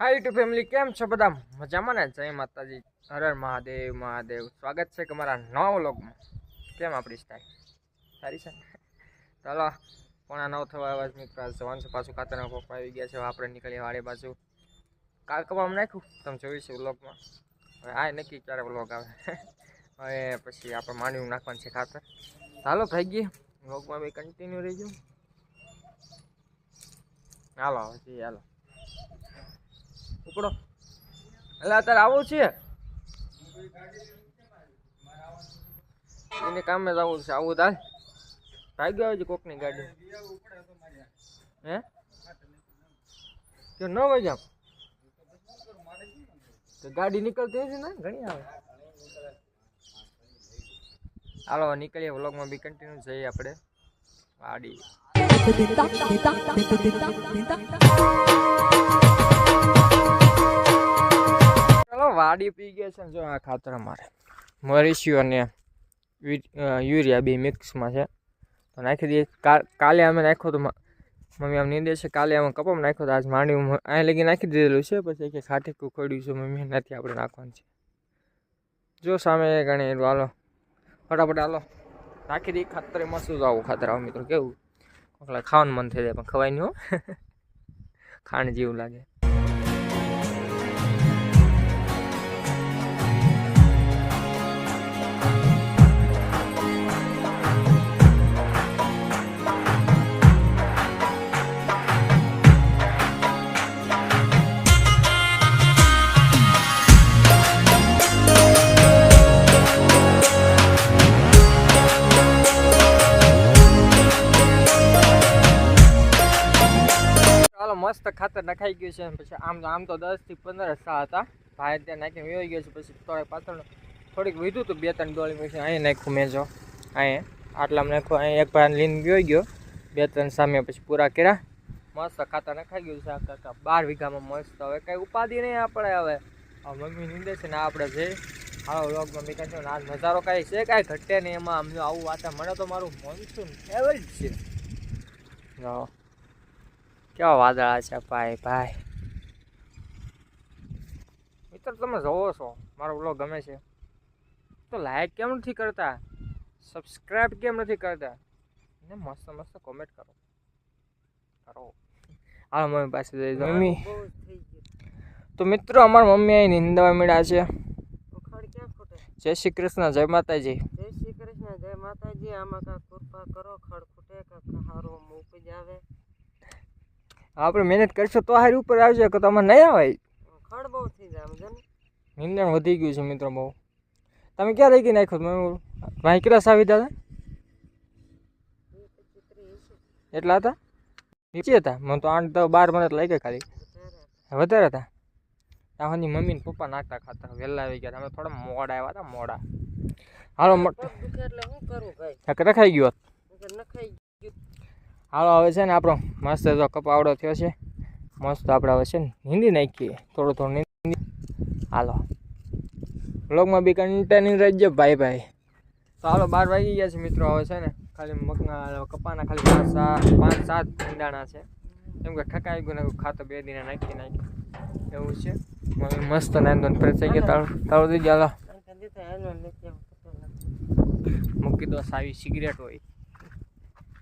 હાય YouTube family કેમ છો બધા? મજામાં ને? જય માતાજી. હર મહાદેવ મહાદેવ. સ્વાગત છે કે મારા નવા વ્લોગમાં. કેમ આપણી સ્ટાઈલ સારી છે ચાલો, પોણા નવ થવા છે મિત્રો. જવાનું છે પાછું ખાતરના પપ્પા આવી ગયા છે. આપણે નીકળીએ વાળી બાજુ. કાલ કપામાં નાખ્યું? તમે જોઈશું વ્લોગમાં? હવે આ નક્કી ક્યારે વ્લોગ આવે? હવે પછી આપણે માંડવી નાખવાનું છે ખાતર ચાલો, થઈ ગઈ. વ્લોગમાં બી કન્ટિન્યુ રહી ગયું હાલો હજી હાલો. ઉપડો. એટલે અત્યારે આવું છે? એને કામે જવું છે. આવું તાર ભાગ્યો આવે છે કોકની ગાડી? હે? તો ન હોય તો ગાડી નીકળતી હશે ને? ઘણી આવે. હાલો, નીકળીએ વ્લોગમાં બી કન્ટિન્યુ જઈએ આપણે. ગાડી વાડી પી ગયા છે ને જો આ ખાતર અમારે. મરીસ્યું અને યુરિયા બે મિક્સમાં છે. તો નાખી દઈએ. કાલે અમે નાખ્યો તો મમ્મી આમ નીંદે છે. કાલે અમે કપામાં નાખ્યો તો આજ માંડી અહીં લગી નાખી દીધેલું છે. પછી કે ખાટી કુખડ્યું છે મમ્મી. નથી આપણે નાખવાનું છે. જો સામે ગણે હાલો. ફટાફટ હાલો. નાખી દઈએ ખાતર. મસ્ત જ આવું ખાતર આવું મિત્રો. કેવું? ખાવાનું મન થઈ જાય, પણ ખવાય નહીં હો. ખાંડ જેવું લાગે. મસ્ત ખાતર નખાઈ ગયું છે પછી આમ આમ તો દસથી પંદર સા હતા. ભાઈ ત્યાં નાખીને વયો ગયો છે, પછી થોડાક પાછળ થોડીક વીધું હતું બે ત્રણ ડોળી પછી અહીં નાખ્યું મેં જો. અહીં આટલામાં નાખ્યું અહીં એક ભાઈ લીન ગયો ગયો. બે ત્રણ સામે પછી પૂરા કર્યા. મસ્ત ખાતર નખાઈ ગયું છે આ કાકા. બાર વીઘામાં મસ્ત. હવે કંઈ ઉપાધિ નહીં આપણે હવે. મમ્મી નીંદે છે ને આપણે જે હાલો વ્લોગમાં મેં કહ્યું આજ નજારો કાંઈ છે કાંઈ ઘટે નહીં એમાં. આમ આવું વાતા મને તો મારું મોનસૂન ફેવરિટ છે. જો. કેવા વાદળા છે ભાઈ ભાઈ. મિત્ર તમે જોવો છો. મારો બ્લોગ ગમે છે. તો લાઈક કેમ નથી કરતા? સબસ્ક્રાઈબ કેમ નથી કરતા? ને મસ્ત મસ્ત કોમેન્ટ કરો. કરો. હાલો મમ્મી પાસે જઈ જાઓ મમ્મી. તો મિત્રો અમારા મમ્મી અહીં નિંદવા મળ્યા છે. ઉખાડ ક્યાં ખૂટે? જય શ્રી કૃષ્ણ જય માતાજી. જય શ્રી કૃષ્ણ જય માતાજી. આમાં કાંક કૃપા કરો ખડ ખૂટે કાંક હારો મૂકી જ આવે આપણે મહેનત કરશો તો હારી ઉપર આવશે કે તમે નહીં આવે. ખડ બહુ થઈ જાય સમજે નિંદણ વધી ગયું છે મિત્રો બહુ. તમે ક્યાં લઈ ગઈ નાખ્યો તમે ભાઈ કેટલા સાવી ત્રીસ એટલા હતા? નીચે હતા. મને તો આઠ તો બાર મને લઈ ગયા ખાલી. વધારે. હતા. ત્યાં મમ્મી ને પપ્પા નાખતા ખાતા વહેલા આવી ગયા. અમે થોડા મોડા આવ્યા હતા મોડા. હાલો રખાઈ ગયો હોત. નકર નખાઈ ગયું હાલો હવે છે ને આપણો મસ્ત તો કપાવડો થયો છે. મસ્ત આપણે હવે છે ને હિન્દી નાખીએ. થોડું થોડું હિન્દી હાલો. બ્લોગમાં બી કન્ટેન્યુ રહેજો ભાઈ ભાઈ તો હાલો બાર વાગી ગયા છે મિત્રો હવે છે ને. ખાલી મગના કપાના ખાલી પાંચ સાત પાંચ સાત ઈંડાણા છે. કેમ કે ઠકાઈ ગયું ને ખાતો બે દિને નાખી નાખી એવું છે. મસ્ત નાંદો ફ્રેશ થઈ ગયા તાળું તાળું થઈ ગયા. મૂકી દો સાવી સિગરેટ હોય.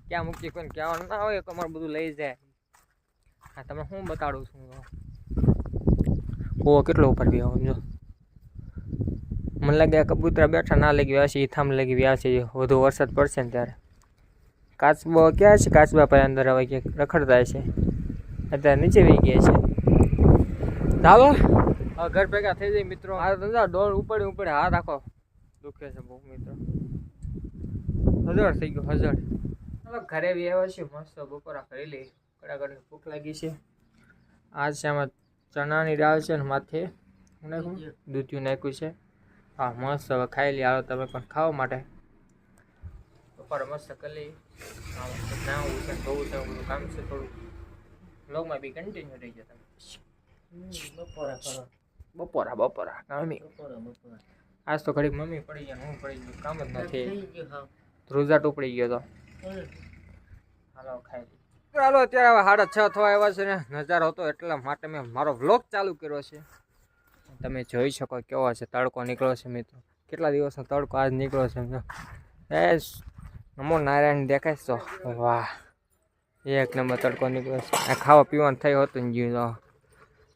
ક્યાં મૂકી કોઈને કહેવાનું ના હોય અમારું બધું લઈ જાય. હા તમે હું બતાડું છું? ઓ કેટલો ઉપર ગયો સમજો મને લાગે કબૂતરા બેઠા ના છે એ થામ ગયા છે વધુ વરસાદ પડશે ને ત્યારે. કાચબો ક્યાં છે? કાચબા પાસે અંદર હવે ક્યાંક રખડતા છે અત્યારે નીચે વહી ગયા છે. ચાલો ઘર ભેગા થઈ જાય મિત્રો. આ ધંધા ડોર ઉપડે ઉપડે. હાથ આખો દુખે છે બહુ મિત્રો. હજાર થઈ ગયો હજાર ચાલો ઘરે બી આવ્યા છે મસ્ત બપોરા કરી લઈ કડાકડની ભૂખ લાગી છે. આજ છે આમાં ચણાની દાળ છે ને માથે નાખ્યું. દૂધિયું નાખ્યું છે. હા મસ્ત હવે ખાઈ લઈ આવો તમે પણ ખાવા માટે. બપોરે મસ્ત કરી લઈ નાવું છે ધોવું છે બધું કામ છે થોડું. બ્લોગમાં બી કન્ટિન્યુ રહી જાય તમે બપોરા કરો. બપોરા બપોરા. મમ્મી. આજ તો ઘડીક મમ્મી પડી ગયા હું પડી ગયું. કામ જ નથી ધ્રુજાટ ઉપડી ગયો તો. ચાલો અત્યારે હવે સાડા છ થવા આવ્યા છે ને. નજારો હતો એટલા માટે મેં મારો વ્લોગ ચાલુ કર્યો છે. તમે જોઈ શકો કેવો છે તડકો નીકળ્યો છે મિત્રો. કેટલા દિવસનો તડકો આજ નીકળ્યો છે મિત્રો. એ નમો નારાયણ દેખાય તો વાહ, એક નંબર તડકો નીકળ્યો છે. આ ખાવા પીવાનું થયું હતું ને ગયું તો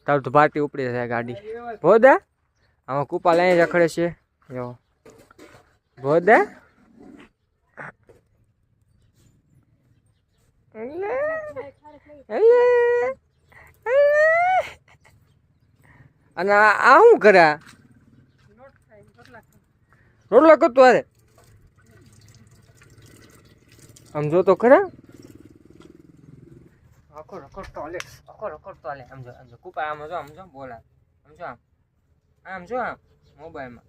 તરત ભાતી ઉપડી જાય ગાડી. ભોદા? આમાં કૂપા લઈને રખડે છે. જો. ભોદા એટલે એટલે અને આ આ શું કરે? રોટલા કરતો અરે આમ જો તો ખરા. આખો રખડતો હાલે આખો રખડતો હાલે આમ જો આમ જો. કૂપા આમ જો આમ જો બોલા. આમ જો આમ. આમ જો આમ મોબાઈલમાં.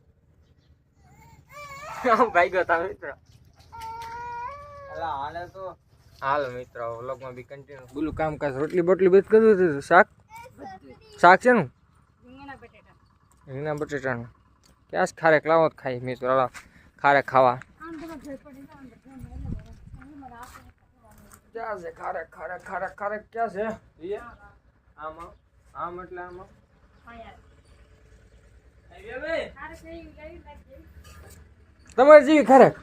આમ ભાઈ ગયો તમે મિત્ર. અલા હાલે તો. હાલ મિત્રો વ્લોગમાં બી કન્ટિન્યુ બોલું કામ કાજ રોટલી બોટલી બધું કર્યું હતું શાક? શાક છે નું? રીંગણા બટેટાનું. ક્યાં ખારેક લાવો જ ખાઈ મિત્રો હાલો. ખારેક ખાવા. ક્યાં છે ખારેક ખારેક ખારેક ખારેક? ક્યાં છે? આમાં. આમ એટલે આમાં. તમારે જેવી ખારેક.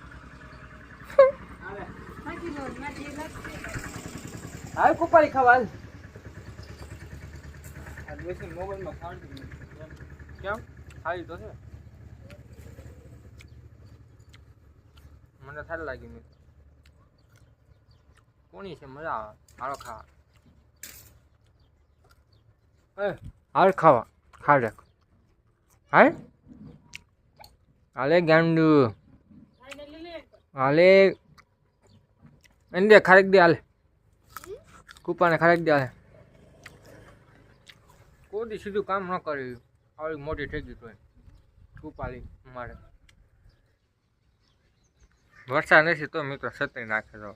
હાલ કુપારી ખાવા હાલ. આજ બેસીને મોબાઈલમાં ખાવાનું કેમ? ખાઈ તો છે? મને સારી લાગી મિત્રો કોની છે મજા આવે? હાલો ખાવા. હાલ ખાવા. ખાડક હાલ. હાલે ગાંડુ. હાલે એને દે ખારેક દે હાલે. કૂપાને ખારેક દે હાલે. કોઈ સીધું કામ ન કર્યું આવડી મોટી થઈ ગઈ તોય. કૂપાલી મારે. વરસાદ નથી તો મિત્રો છત્રી નાખે તો.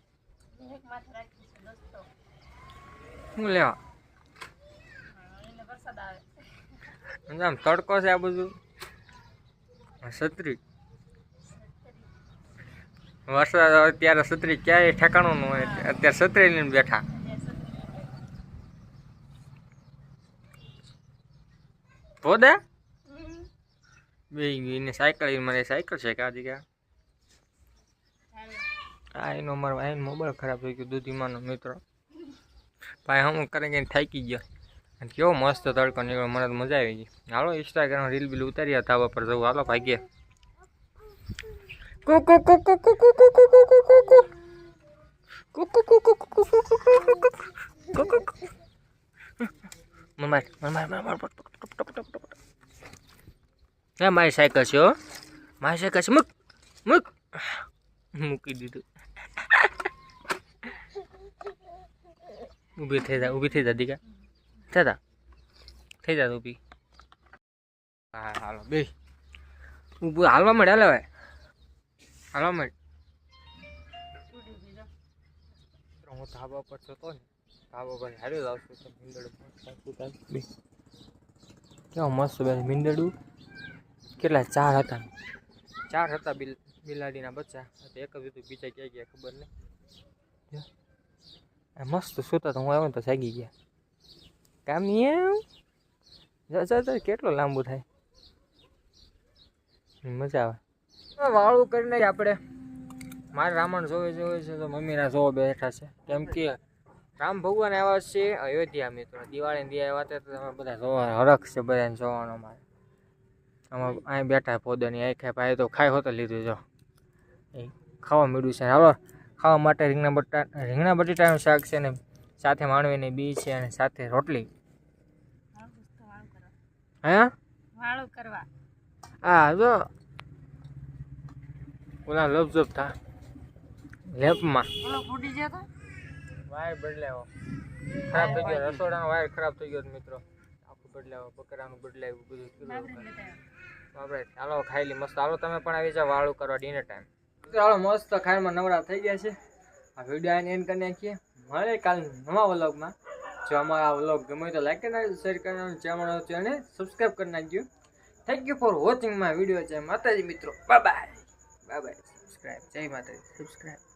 શું લેવા? આમ તડકો છે આ બધું. છત્રી. વરસાદ અત્યારે છત્રી ક્યાંય ઠેકાણું ન અત્યારે છત્રી લઈને બેઠા. પોદા બે એને સાયકલ મારે સાયકલ છે કાજી કા આ એનો મારો આ મોબાઈલ ખરાબ થઈ ગયો, દૂધીમાનો મિત્રો. ભાઈ હું કરે કે થાકી ગયો. અને કેવો મસ્ત તડકો નીકળ્યો, મને મજા આવી ગઈ. હાલો ઇન્સ્ટાગ્રામ રીલ બીલ ઉતારી હતા પર જવું. હાલો ભાગ્ય. કુ કુ કુ કુ કુ કુ કુ કુ કુ કુ કુ કુ. કુ કુ કુ કુ કુ કુ કુ કુ કુ કુ કુ. મમ્મા મમ્મા મમ્મા પટ પટ પટ પટ પટ પટ. હે મારી સાયકલ છે હો મારી સાયકલ છે મૂક મૂક મૂકી દીધું ઊભી થઈ જા ઊભી થઈ જા દીકા થઈ જા થઈ જા ઊભી હા હાલો બે ઊભું હાલવા મળે હાલે ભાઈ હું ધાબા પર જતો ને ધાબા પર હારી જાઉં છું તો મીંદડું કેવા મસ્ત બેન મીંદડું કેટલા ચાર હતા? ચાર હતા બિલ બિલાડીના બચ્ચા. તો એક જ હતું બીજા ક્યાં ગયા ખબર નહીં મસ્ત સુતા તો હું આવ્યો તો જાગી ગયા. કામ એમ? જા જા જા કેટલો લાંબુ થાય. મજા આવે. વાળું કરીને આપણે. મારે રામણ જોવે જોવે છે તો મમ્મીના જોવા બેઠા છે. કેમ કે રામ ભગવાન આવ્યા છે અયોધ્યા મિત્રો. દિવાળી દિયા આવ્યા હતા તો તમે બધા જોવા હરખ છે બધાને જોવાનો મારે આમાં અહીં બેઠા પોદાની અહીં ખાય ભાઈ તો ખાઈ હોતો લીધું જો. એ ખાવા મળ્યું છે. હાલો ખાવા માટે રીંગણા બટા રીંગણા બટેટાનું શાક છે ને સાથે માણવીની બી છે અને સાથે રોટલી. હે? વાળું કરવા. હા જો. ઓલા લપઝપ થા. લેપમાં ઓલો ફૂટી ગયો વાયર બદલાવો ખરાબ થઈ ગયો. રસોડાનો વાયર ખરાબ થઈ ગયો છે મિત્રો. આખું બદલાવો બકરાનું બદલાવ્યું બધું કર્યું બાપરે ચાલો ખાઈ લી મસ્ત. હાલો તમે પણ આવી જાઓ વાળું કરવા ડિનર ટાઈમ ચાલો મસ્ત ખાઈમાં નવરા થઈ ગયા છે. આ વીડિયો આને એન્ડ કરી નાખીએ. મળે કાલ નવા વ્લોગમાં. જો અમારા આ વ્લોગ ગમે તો લાઈક કરી નાખજો શેર કરી નાખજો ચેનલ અને સબસ્ક્રાઈબ કરી નાખજો. Thank you for watching my video છે માતાજી મિત્રો. Bye bye bye bye subscribe Jai Mataji subscribe